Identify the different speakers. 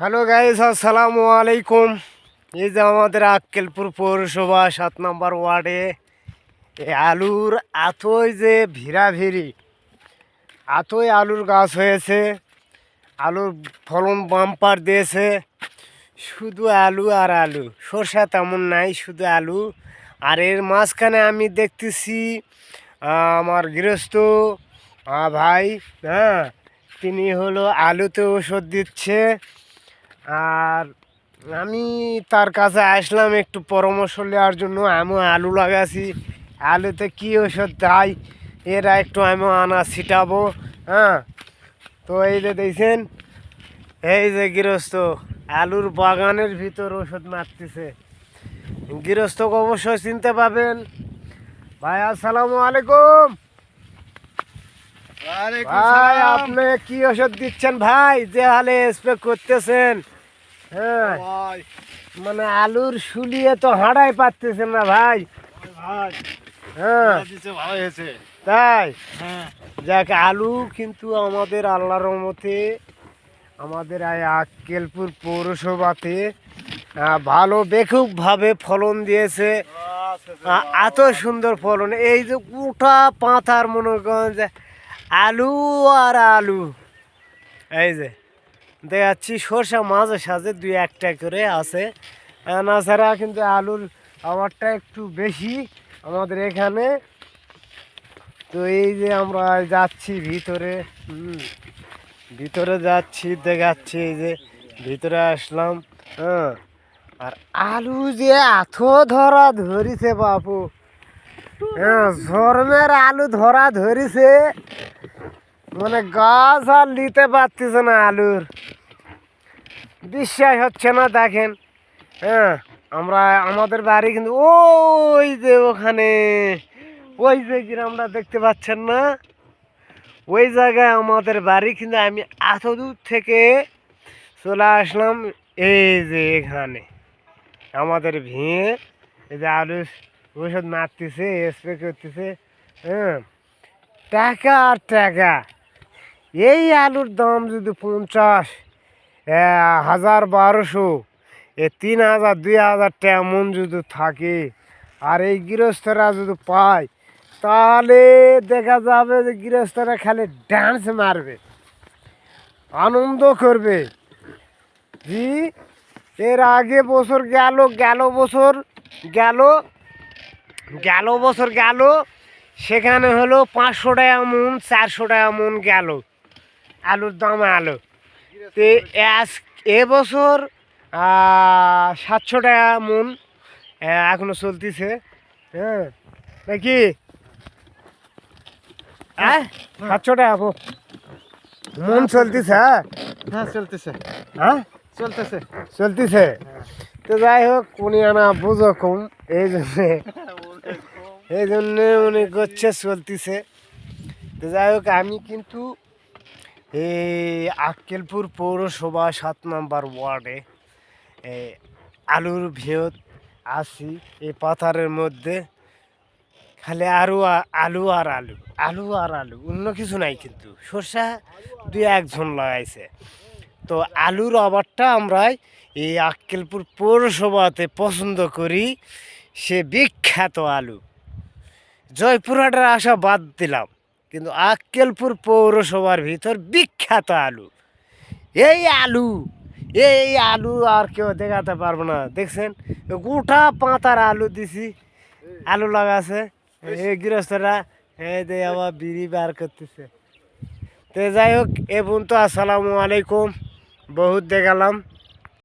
Speaker 1: Hello guys আসসালামু আলাইকুম এই যে আমাদের আক্কেলপুর পৌরসভা, সাত নম্বর ওয়ার্ডে, এই আলুর এতই যে ভিড়াভিড়ি এতই আলুর গাছ হয়েছে, আলুর ফলন বাম্পার দিয়েছে। শুধু আলু আর আলু, সর্ষা তেমন নাই, শুধু আলু। আর এর মাঝখানে আমি দেখতেছি আমার গৃহস্থ ভাই হ্যাঁ তিনি হলো আলুতে ওষুধ দিচ্ছে। আর আমি তার কাছে আসলাম একটু পরামর্শ নেওয়ার জন্য। আমিও আলু লাগাছি। আলুতে কী ওষুধ দেয়? এরা একটু আমিও আনা ছিটাবো হ্যাঁ? তো এই যে দেখছেন এই যে গৃহস্থ আলুর বাগানের ভিতর ওষুধ মারতেছে। গৃহস্থকে অবশ্যই চিনতে পাবেন ভাই আসসালামু আলাইকুম। ভাই আপনি কি ওষুধ দিচ্ছেন? ভাই যে হালে স্প্রে করতেছেন। হ্যাঁ। মানে আলুর শুলিয়ে তো হাঁড়াই পারতেছেন না ভাই। হ্যাঁ।
Speaker 2: ভালো হয়েছে।
Speaker 1: তাই?
Speaker 2: হ্যাঁ।
Speaker 1: যাক আলু কিন্তু আমাদের আল্লাহর মতে আমাদের এই আক্কেলপুর পৌরসভাতে ভালো বেকুবভাবে ফলন দিয়েছে। এত সুন্দর ফলন। এই যে গোটা পাতার মনে করেন যে আলু আর আলু। এই যে দেখাচ্ছি সরষা মাঝে সাঝে দুই একটা করে আছে। আহ, তাছাড়া কিন্তু আলুর আবারটা একটু বেশি আমাদের এখানে। তো এই যে আমরা যাচ্ছি ভিতরে হুম, ভিতরে যাচ্ছি দেখাচ্ছি এই যে ভিতরে আসলাম হ্যাঁ। আর আলু যে এত ধরা ধরিছে বাপু হ্যাঁ ঝরমের আলু ধরা ধরিছে। মানে গাছ আর নিতে পারতেছে না আলুর। বিশ্বাস হচ্ছে না, দেখেন। হ্যাঁ আমরা, আমাদের বাড়ি কিন্তু ওই যে ওখানে, ওই যে গ্রামটা দেখতে পাচ্ছেন না? ওই জায়গায় আমাদের বাড়ি কিন্তু আমি এত দূর থেকে চলে আসলাম, এই যে এখানে। আমাদের ভিয়ে এই যে আলু ওষুধ মারতেছে স্প্রে করতেছে হ্যাঁ। টাকা আর টাকা। এই আলুর দাম যদি পঞ্চাশ হাজার বারোশো, এ, তিন হাজার, দুই হাজার টাকা মন যদি থাকে, আর এই গৃহস্থরা যদি পায়, তাহলে দেখা যাবে যে গৃহস্থরা খালি ডান্স মারবে, আনন্দ করবে। জি, এর আগে বছর গেল গেল বছর গেল গেল বছর গেল, সেখানে হলো পাঁচশো টাকা মন চারশো টাকা মন গেল। আলুর দাম আলু। তো আজ- এবছর সাতশো টাকা মন এখনও চলতেছে। হ্যাঁ নাকি? হ্যাঁ। সাতশো টাকা মন- মন চলতেছে হ্যাঁ?
Speaker 2: হ্যাঁ চলতেছে।
Speaker 1: হ্যাঁ
Speaker 2: চলতেছে।
Speaker 1: চলতেছে। তো যাই হোক উনি আনা বুঝো কম এই জন্যে এই জন্যে উনি করছে চলতেছে। তো যাই হোক আমি কিন্তু এই আক্কেলপুর পৌরসভা সাত নম্বর ওয়ার্ডে আলুর ভিয়ত আছি, এই পাথারের মধ্যে খালি আলু আর আলু আর আলু আলু আর আলু, অন্য কিছু নাই কিন্তু। সর্ষা দুই একজন লাগাইছে। তো আলুর আবারটা আমরা এই আক্কেলপুর পৌরসভাতে পছন্দ করি, সে বিখ্যাত আলু। জয়পুরহাটের আশা বাদ দিলাম। কিন্তু আক্কেলপুর পৌরসভার ভিতর বিখ্যাত আলু। এই আলু এই আলু আর কেউ দেখাতে পারব না। দেখছেন? গোটা পাতার আলু দিছি। আলু লাগাছে এই গৃহস্থরা, এই যে আবার বিড়ি বার করতেছে। তো যাই হোক, এ বোন তো আসসালামু আলাইকুম। বহুত দেখালাম।